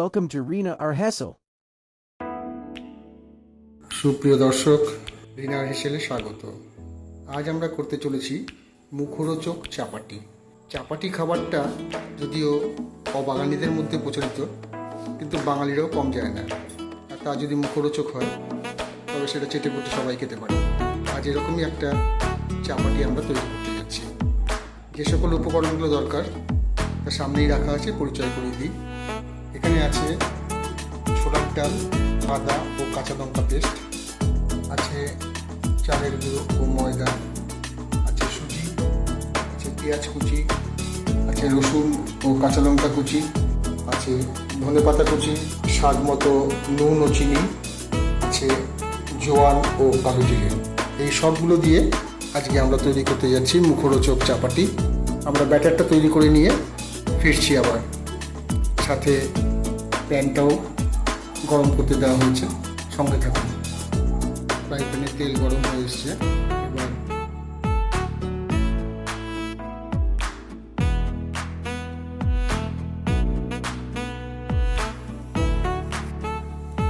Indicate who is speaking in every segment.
Speaker 1: Welcome to Rena Arhesel.
Speaker 2: সুপ্রিয় দর্শক রিনার হেসেলে স্বাগত। আজ আমরা করতে চলেছি মুখরোচক চাপাটি। চাপাটি খাবারটা যদিও অবাঙালিদের মধ্যে প্রচলিত, কিন্তু বাঙালিরাও কম যায় না। আর তা যদি মুখরোচক হয়, তবে সেটা চেটে পুটে সবাই খেতে পারে। আজ এরকমই একটা চাপাটি আমরা তৈরি করতে যাচ্ছি। যে সকল উপকরণগুলো দরকার তা সামনেই রাখা আছে পরিচয় করে দিই। এখানে আছে ছোলার ডাল, আদা ও কাঁচা লঙ্কা পেস্ট। আছে চালের গুঁড়ো ও ময়দা। আছে সুজি, আছে পেঁয়াজ কুচি, আছে রসুন ও কাঁচা লঙ্কা কুচি, আছে ধনে পাতা কুচি, স্বাদ মতো নুন ও চিনি, আছে জোয়ান ও কালো জিরে। এই সবগুলো দিয়ে আজকে আমরা তৈরি করতে যাচ্ছি মুখরোচক চাপাটি। আমরা ব্যাটারটা তৈরি করে নিয়ে ফিরছি আবার। সাথে প্যানটাও গরম করতে দেওয়া হয়েছে। সঙ্গে থাকুন। ফ্রাই প্যানে তেল গরম হয়ে এসছে। এবার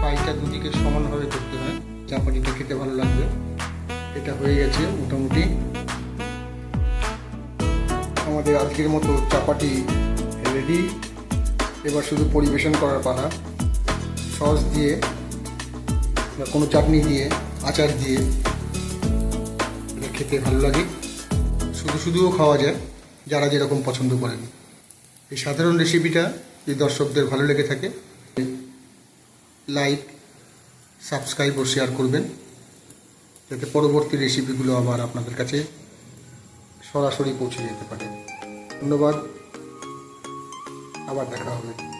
Speaker 2: ফ্রাইটা দুদিকে সমানভাবে করতে হয়। চাপাটিটা খেতে ভালো লাগবে। এটা হয়ে গেছে মোটামুটি। আমাদের আজকের মতো চাপাটি রেডি। এবার শুধু পরিবেশন করার পালা। সস দিয়ে, বা কোনো চাটনি দিয়ে, আচার দিয়ে খেতে ভালো লাগে। শুধু শুধুও খাওয়া যায়, যারা যেরকম পছন্দ করেন। এই সাধারণ রেসিপিটা যদি দর্শকদের ভালো লেগে থাকে লাইক সাবস্ক্রাইব ও শেয়ার করবেন। যাতে পরবর্তী রেসিপিগুলো আবার আপনাদের কাছে সরাসরি পৌঁছে যেতে পারে। ধন্যবাদ। আবার দেখা হবে।